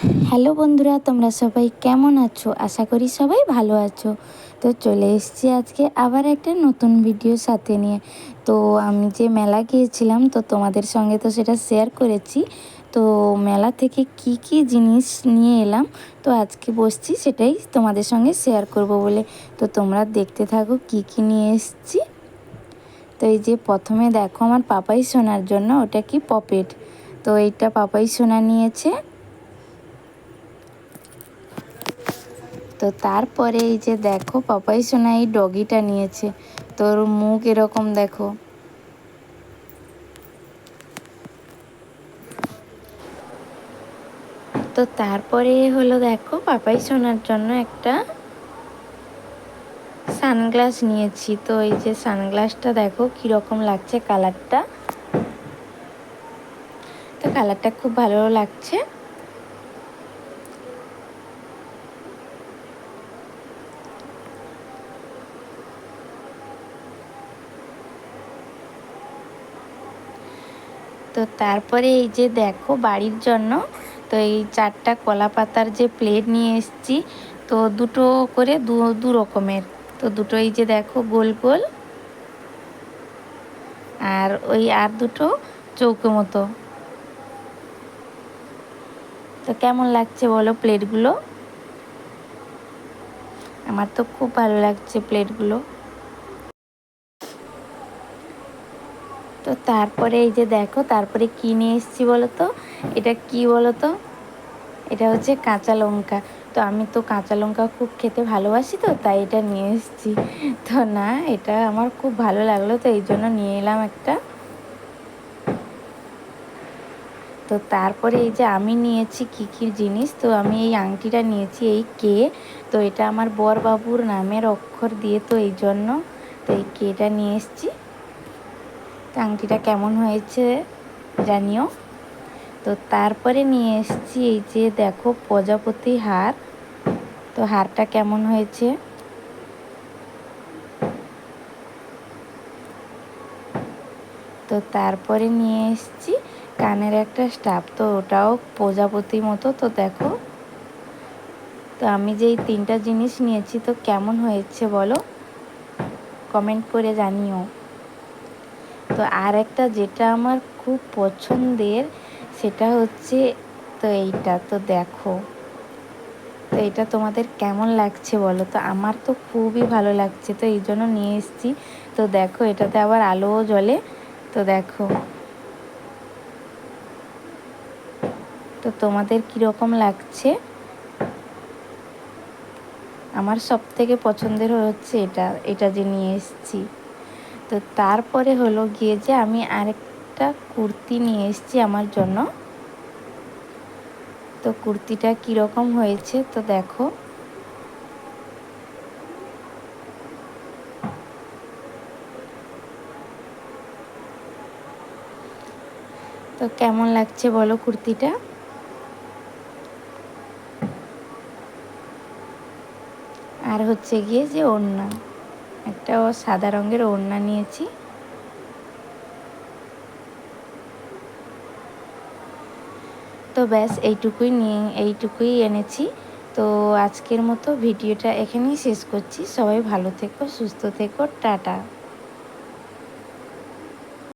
Hello বন্ধুরা, তোমরা সবাই কেমন আছো? আশা করি সবাই ভালো আছো। তো চলে এসেছি আজকে আবার একটা নতুন ভিডিও সাথে নিয়ে। তো আমি যে মেলা গিয়েছিলাম, তো তোমাদের সঙ্গে তো সেটা শেয়ার করেছি। তো মেলা থেকে কি কি জিনিস নিয়ে এলাম, তো আজকে বসছি সেটাই তোমাদের সঙ্গে শেয়ার করব বলে। তো তোমরা দেখতে থাকো কি কি নিয়ে এসেছি। তো এই যে প্রথমে দেখো আমার পাপাই শোনার জন্য, ওটা কি পপেট তো এইটা পাপাই সোনা নিয়েছে। তো তারপরে এই যে দেখো, পাপাই সোনা এই ডগিটা নিয়েছে। তোর মুখ এরকম দেখো। তো তারপরে হলো দেখো, পাপাই সোনার জন্য একটা সানগ্লাস নিয়েছি। তো এই যে সানগ্লাসটা দেখো, কীরকম লাগছে কালারটা? তো কালারটা খুব ভালো লাগছে। তো তারপরে এই যে দেখো বাড়ির জন্য, তো এই চারটা কলা পাতার যে প্লেট নিয়ে এসেছি, তো দুটো করে দু দু রকমের। তো দুটো এই যে দেখো গোল গোল, আর ওই আর দুটো চৌকো মতো। তো কেমন লাগছে বলো প্লেটগুলো আমার তো খুব ভালো লাগছে প্লেটগুলো তো তারপরে এই যে দেখো, তারপরে কী নিয়ে এসেছি বলো তো এটা কি বলো তো এটা হচ্ছে কাঁচা লঙ্কা। তো আমি তো কাঁচা লঙ্কা খুব খেতে ভালোবাসি তো, তাই এটা নিয়ে এসেছি। তো না, এটা আমার খুব ভালো লাগল, তো এই জন্য নিয়ে এলাম একটা। তো তারপরে এই যে আমি নিয়েছি কী কী জিনিস, তো আমি এই আংটিটা নিয়েছি, এই কে। তো এটা আমার বর বাবুর নামের অক্ষর দিয়ে, তো এই জন্য তো এই কেটা নিয়ে এসেছি। তো আংটিটা কেমন হয়েছে জানিও? তো তারপরে নিয়ে এসেছি এই যে দেখো প্রজাপতি হার। তো হারটা কেমন হয়েছে? তো তারপরে নিয়ে এসেছি কানের একটা স্টাফ, তো ওটাও প্রজাপতির মতো, তো দেখো। তো আমি যে এই তিনটা জিনিস নিয়েছি, তো কেমন হয়েছে বলো? কমেন্ট করে জানিও। তো আর একটা যেটা আমার খুব পছন্দের, সেটা হচ্ছে তো এইটা, তো দেখো। তো এটা তোমাদের কেমন লাগছে বলো? তো আমার তো খুবই ভালো লাগছে, তো এই জন্য নিয়ে এসেছি। তো দেখো, এটাতে আবার আলোও জ্বলে। তো দেখো। তো তোমাদের কীরকম লাগছে? আমার সব থেকে পছন্দের হচ্ছে এটা এটা যে নিয়ে এসেছি। তো তারপরে হলো গিয়ে যে আমি আরেকটা কুর্তি নিয়ে এসেছি আমার জন্য। তো কুর্তিটা কীরকম হয়েছে তো দেখো। তো কেমন লাগছে বলো কুর্তিটা? আর হচ্ছে গিয়ে যে ওড়না। একটা সাদা রঙের ওড়না নিয়েছি। তো ব্যাস, এইটুকুই নিয়ে, এইটুকুই এনেছি। তো আজকের মতো ভিডিওটা এখানেই শেষ করছি। সবাই ভালো থেকো, সুস্থ থেকো, টাটা।